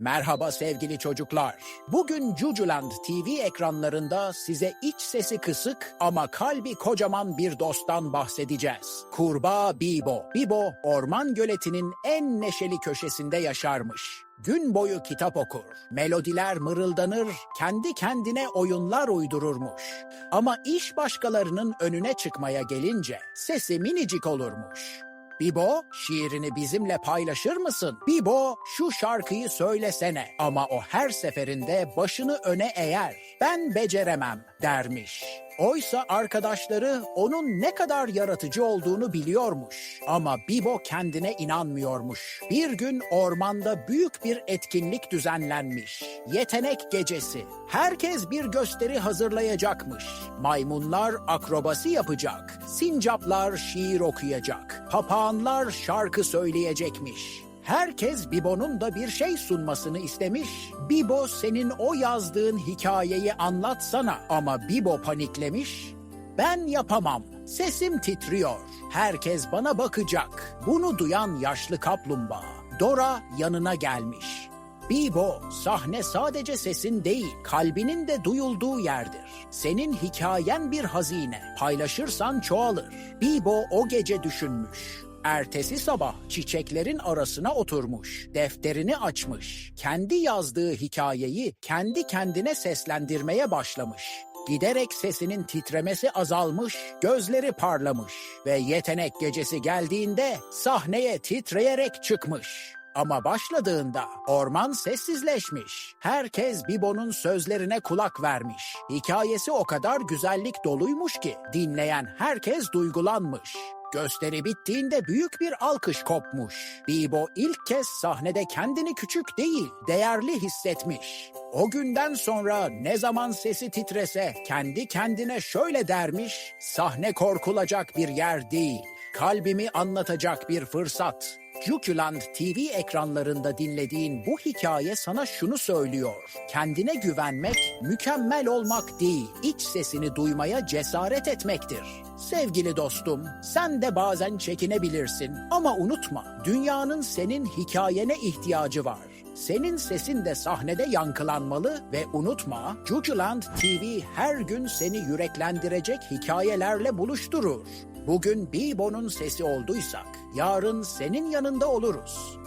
Merhaba sevgili çocuklar. Bugün Cuculand TV ekranlarında size iç sesi kısık ama kalbi kocaman bir dosttan bahsedeceğiz. Kurbağa Bibo. Bibo, orman göletinin en neşeli köşesinde yaşarmış. Gün boyu kitap okur, melodiler mırıldanır, kendi kendine oyunlar uydururmuş. Ama iş başkalarının önüne çıkmaya gelince sesi minicik olurmuş. Bibo, şiirini bizimle paylaşır mısın? Bibo, şu şarkıyı söylesene. Ama o her seferinde başını öne eğer. Ben beceremem dermiş. Oysa arkadaşları onun ne kadar yaratıcı olduğunu biliyormuş. Ama Bibo kendine inanmıyormuş. Bir gün ormanda büyük bir etkinlik düzenlenmiş. Yetenek gecesi. Herkes bir gösteri hazırlayacakmış. Maymunlar akrobasi yapacak. Sincaplar şiir okuyacak. Papağanlar şarkı söyleyecekmiş. Herkes Bibo'nun da bir şey sunmasını istemiş. Bibo senin o yazdığın hikayeyi anlatsana ama Bibo paniklemiş. Ben yapamam. Sesim titriyor. Herkes bana bakacak. Bunu duyan yaşlı kaplumbağa Dora yanına gelmiş. Bibo, sahne sadece sesin değil, kalbinin de duyulduğu yerdir. Senin hikayen bir hazine, paylaşırsan çoğalır. Bibo o gece düşünmüş. Ertesi sabah çiçeklerin arasına oturmuş, defterini açmış, kendi yazdığı hikayeyi kendi kendine seslendirmeye başlamış. Giderek sesinin titremesi azalmış, gözleri parlamış ve yetenek gecesi geldiğinde sahneye titreyerek çıkmış. Ama başladığında orman sessizleşmiş. Herkes Bibo'nun sözlerine kulak vermiş. Hikayesi o kadar güzellik doluymuş ki dinleyen herkes duygulanmış. Gösteri bittiğinde büyük bir alkış kopmuş. Bibo ilk kez sahnede kendini küçük değil, değerli hissetmiş. O günden sonra ne zaman sesi titrese kendi kendine şöyle dermiş, sahne korkulacak bir yer değil, kalbimi anlatacak bir fırsat. Jukuland TV ekranlarında dinlediğin bu hikaye sana şunu söylüyor. Kendine güvenmek, mükemmel olmak değil, iç sesini duymaya cesaret etmektir. Sevgili dostum, sen de bazen çekinebilirsin ama unutma, dünyanın senin hikayene ihtiyacı var. Senin sesin de sahnede yankılanmalı ve unutma, Jukuland TV her gün seni yüreklendirecek hikayelerle buluşturur. Bugün Bibo'nun sesi olduysak, yarın senin yanında oluruz.